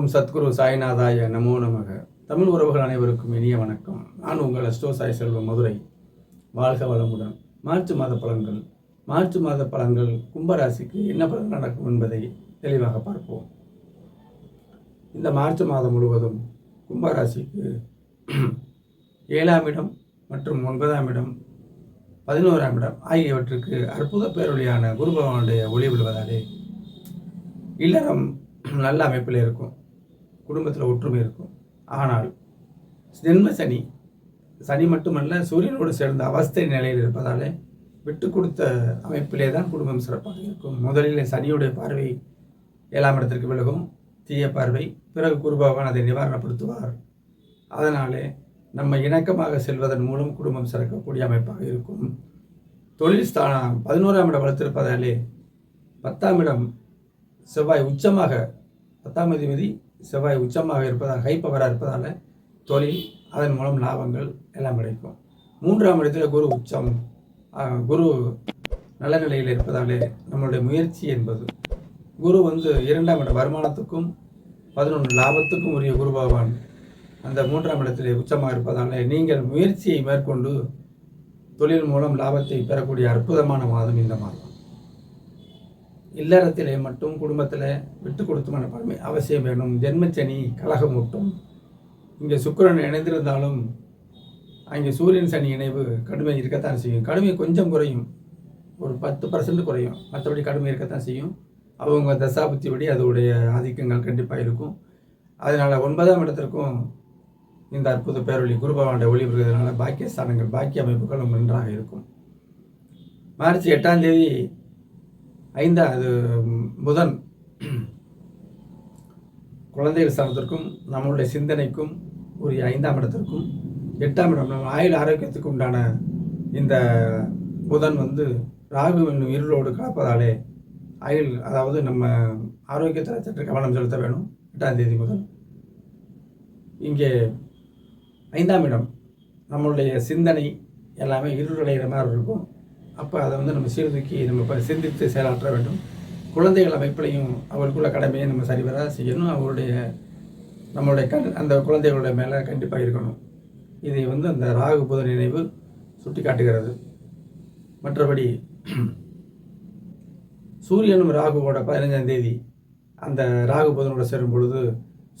ஓம் சத்குரு சாய்நாதாய நமோ நமக. தமிழ் உறவுகள் அனைவருக்கும் இனிய வணக்கம். நான் உங்கள் அஸ்டோ சாய் செல்வம் மதுரை. வாழ்க வளமுடன். மார்ச் மாத பலன்கள். மார்ச் மாத பலன்கள் கும்பராசிக்கு என்ன பலன் நடக்கும் என்பதை தெளிவாக பார்ப்போம். இந்த மார்ச் மாதம் முழுவதும் கும்பராசிக்கு ஏழாம் இடம் மற்றும் ஒன்பதாம் இடம் பதினோராம் இடம் ஆகியவற்றுக்கு அற்புத பேரொழியான குரு பகவானுடைய ஒளி விழுவதாலே இல்லறம் நல்ல அமைப்பில் இருக்கும். குடும்பத்தில் ஒற்றுமை இருக்கும். ஆனால் ஜென்ம சனி சனி மட்டுமல்ல சூரியனோடு சேர்ந்த அவஸ்தை நிலையில் இருப்பதாலே விட்டு கொடுத்த அமைப்பிலே தான் குடும்பம் சிறப்பாக இருக்கும். முதலில் சனியுடைய பார்வை ஏழாம் இடத்திற்கு விலகும். தீய பார்வை பிறகு குருபகவான் அதை நிவாரணப்படுத்துவார். அதனாலே நம்ம இணக்கமாக செல்வதன் மூலம் குடும்பம் சிறக்கக்கூடிய அமைப்பாக இருக்கும். தொழில் ஸ்தானம் பதினோராம் இடம் வளர்த்திருப்பதாலே பத்தாம் இடம் செவ்வாய் உச்சமாக பத்தாம் அதிபதி செவ்வாய் உச்சமாக இருப்பதால் ஹை பவராக இருப்பதால் தொழில் அதன் மூலம் லாபங்கள் எல்லாம் கிடைக்கும். மூன்றாம் இடத்துல குரு உச்சம். குரு நல்ல நிலையில் இருப்பதாலே நம்மளுடைய முயற்சி என்பது. குரு வந்து இரண்டாம் இட வருமானத்துக்கும் பதினொன்று லாபத்துக்கும் உரிய குரு பகவான் அந்த மூன்றாம் இடத்திலே உச்சமாக இருப்பதாலே நீங்கள் முயற்சியை மேற்கொண்டு தொழில் மூலம் லாபத்தை பெறக்கூடிய அற்புதமான மாதம் இந்த மாதம். இல்லறத்திலே மட்டும் குடும்பத்தில் விட்டு கொடுத்து மனப்பான்மை அவசியம் வேணும். ஜென்மச்சனி கலகம் ஊட்டும் இங்கே சுக்கிரன் இணைந்திருந்தாலும் அங்கே சூரியன் சனி இணைவு கடுமை இருக்கத்தான் செய்யும். கடுமை கொஞ்சம் குறையும். ஒரு பத்து பர்சன்ட் குறையும். மற்றபடி கடுமை இருக்கத்தான் செய்யும். அவங்க தசாபுத்திபடி அதோடைய ஆதிக்கங்கள் கண்டிப்பாக இருக்கும். அதனால் ஒன்பதாம் இடத்திற்கும் இந்த அற்புத பேரொழி குருபவானுடைய ஒளி வருகிறதுனால பாக்கியஸ்தானங்கள் பாக்கிய அமைப்புகளும் நன்றாக இருக்கும். மார்ச் எட்டாம் தேதி ஐந்தா அது புதன். குழந்தைகள் ஸ்தானத்திற்கும் நம்மளுடைய சிந்தனைக்கும் ஒரு ஐந்தாம் இடத்திற்கும் எட்டாம் இடம் நம்ம ஆயுள் ஆரோக்கியத்துக்கு உண்டான இந்த புதன் வந்து ராகு என்னும் இருளோடு கலப்பதாலே ஆயுள் அதாவது நம்ம ஆரோக்கியத்தில் சற்று கவனம் செலுத்த வேணும். எட்டாம் தேதி முதல். இங்கே ஐந்தாம் இடம் நம்மளுடைய சிந்தனை எல்லாமே இருளடைகிற மாதிரி இருக்கும். அப்போ அதை வந்து நம்ம சீர்தூக்கி நம்ம இப்போ சிந்தித்து செயலாற்ற வேண்டும். குழந்தைகள் அமைப்பிலையும் அவருக்குள்ள கடமையை நம்ம சரிவர செய்யணும். அவருடைய நம்மளுடைய கண் அந்த குழந்தைகளுடைய மேலே கண்டிப்பாக இருக்கணும். இதை வந்து அந்த ராகு புத நினைவு சுட்டி காட்டுகிறது மற்றபடி சூரியனும் ராகுவோட பதினஞ்சாம் தேதி அந்த ராகு புதனோட சேரும் பொழுது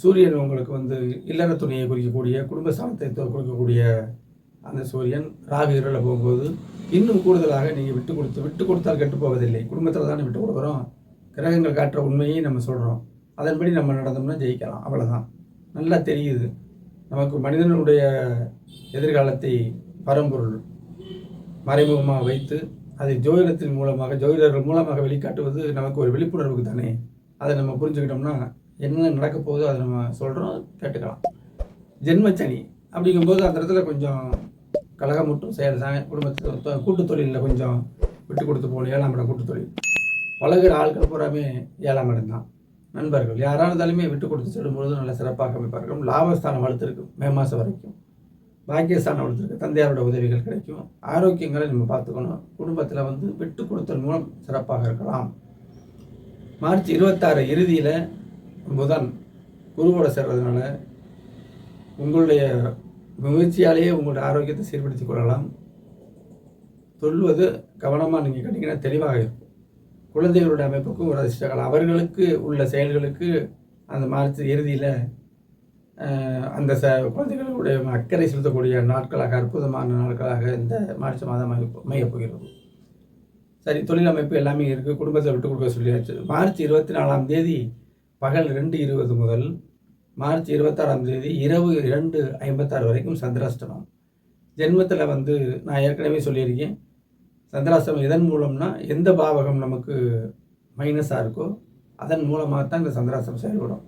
சூரியன் உங்களுக்கு வந்து இல்லற துணியை குறிக்கக்கூடிய குடும்ப சாணத்தை குறிக்கக்கூடிய அந்த சூரியன் ராகு இருள போகும்போது இன்னும் கூடுதலாக நீங்கள் விட்டு கொடுத்து விட்டு கொடுத்தால் கெட்டு போவதில்லை. குடும்பத்தில் தானே விட்டு கொடுக்குறோம். கிரகங்கள் காட்டுற உண்மையை நம்ம சொல்கிறோம் அதன்படி நம்ம நடந்தோம்னா ஜெயிக்கலாம். அவ்வளோதான் நல்லா தெரியுது. நமக்கு மனிதனுடைய எதிர்காலத்தை பரம்பொருள் மறைமுகமாக வைத்து அதை ஜோதிடத்தின் மூலமாக ஜோதிடர்கள் மூலமாக வெளிக்காட்டுவது நமக்கு ஒரு விழிப்புணர்வுக்கு தானே. அதை நம்ம புரிஞ்சுக்கிட்டோம்னா என்ன நடக்க போகுதோ அதை நம்ம சொல்கிறோம் கேட்டுக்கலாம். ஜென்மச்சனி அப்படிங்கும்போது அந்த இடத்துல கொஞ்சம் கழகம் மட்டும் தான். குடும்பத்தில் கூட்டு தொழிலில் கொஞ்சம் விட்டு கொடுத்து போகணும் ஏழாம் இடம் கூட்டு தொழில். பழகிற ஆட்கள் பூராமே ஏழாம் இடம் தான். நண்பர்கள் யாராக இருந்தாலுமே விட்டு கொடுத்து செல்லும்பொழுது நல்ல சிறப்பாக அமைப்பார்கள். லாபஸ்தானம் வளர்த்துருக்கு மே மாதம் வரைக்கும். பாக்கியஸ்தானம் வளர்த்துருக்கு தந்தையாரோட உதவிகள் கிடைக்கும். ஆரோக்கியங்களை நம்ம பார்த்துக்கணும். குடும்பத்தில் வந்து விட்டு கொடுத்தல் மூலம் சிறப்பாக இருக்கலாம். மார்ச் இருபத்தாறு இறுதியில் புதன் குருவோட சேர்றதுனால உங்களுடைய முயற்சியாலேயே உங்களோட ஆரோக்கியத்தை சீர்படுத்திக் கொள்ளலாம். சொல்வது கவனமாக நீங்கள் கேட்டிங்கன்னா தெளிவாக இருக்கும். குழந்தைகளுடைய அமைப்புக்கும் ஒரு அதிர்ஷ்டகாலம் அவர்களுக்கு உள்ள செயல்களுக்கு அந்த மார்ச் இறுதியில் அந்த ச குழந்தைகளுடைய அக்கறை செலுத்தக்கூடிய நாட்களாக அற்புதமான நாட்களாக இந்த மார்ச் மாதம் அமைப்பு அமையப் போகிறது. சரி தொழில் அமைப்பு எல்லாமே இருக்குது குடும்பத்தை விட்டு கொடுக்க சொல்லியாச்சு. மார்ச் இருபத்தி நாலாம் தேதி பகல் ரெண்டு இருபது முதல் மார்ச் இருபத்தாறாம் தேதி இரவு இரண்டு ஐம்பத்தாறு வரைக்கும் சந்திராஷ்டமம். ஜென்மத்தில் வந்து நான் ஏற்கனவே சொல்லியிருக்கேன். சந்திராஷ்டமம் இதன் மூலம்னா எந்த பாவகம் நமக்கு மைனஸாக இருக்கோ அதன் மூலமாக தான் இந்த சந்திராஷ்டமம் செயல்படும்.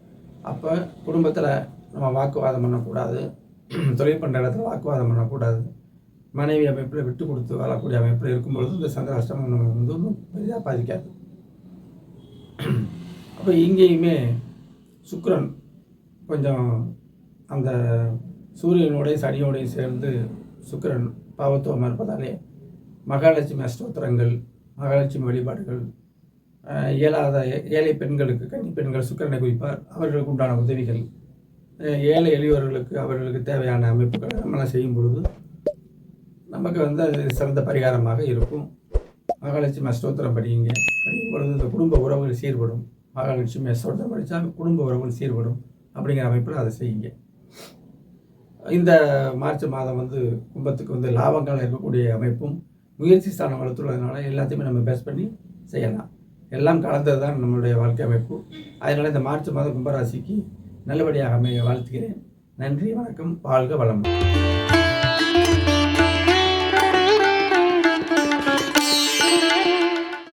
அப்போ குடும்பத்தில் நம்ம வாக்குவாதம் பண்ணக்கூடாது. தொழில் பண்ணுற இடத்துல வாக்குவாதம் பண்ணக்கூடாது. மனைவி அமைப்பில் விட்டு கொடுத்து வாழக்கூடிய அமைப்பில் இருக்கும்பொழுது இந்த சந்திராஷ்டமம் நம்ம வந்து ஒன்றும் பெரிதாக பாதிக்காது. அப்போ இங்கேயுமே சுக்கரன் கொஞ்சம் அந்த சூரியனோடையும் சனியோடையும் சேர்ந்து சுக்கிரன் பாவத்துவம் இருப்பதாலே மகாலட்சுமி அஷ்டோத்திரங்கள் மகாலட்சுமி வழிபாடுகள் இயலாத ஏ- ஏழை பெண்களுக்கு கன்னி பெண்கள் சுக்கரனை குறிப்பார் அவர்களுக்கு உண்டான உதவிகள் ஏழை எளியவர்களுக்கு அவர்களுக்கு தேவையான அமைப்புகளை நம்மளாம் செய்யும் பொழுது நமக்கு வந்து அது சிறந்த பரிகாரமாக இருக்கும். மகாலட்சுமி அஷ்டோத்திரம் படியுங்க. படிக்கும் பொழுது இந்த குடும்ப உறவுகள் சீர்படும். மகாலட்சுமி அஷ்டோத்திரம் படித்தா குடும்ப உறவுகள் சீர்படும். அப்படிங்கிற அமைப்பில் அதை செய்யுங்க. இந்த மார்ச் மாதம் வந்து கும்பத்துக்கு வந்து லாபங்கள் இருக்கக்கூடிய அமைப்பும் முயற்சி ஸ்தானம் வளர்த்துள்ளதுனால எல்லாத்தையுமே நம்ம பேஸ் பண்ணி செய்யலாம். எல்லாம் கலந்தது தான் நம்மளுடைய வாழ்க்கை அமைப்பு. அதனால் இந்த மார்ச் மாதம் கும்பராசிக்கு நல்லபடியாக அமைய வாழ்த்துக்கிறேன் நன்றி வணக்கம் வாழ்க வளம்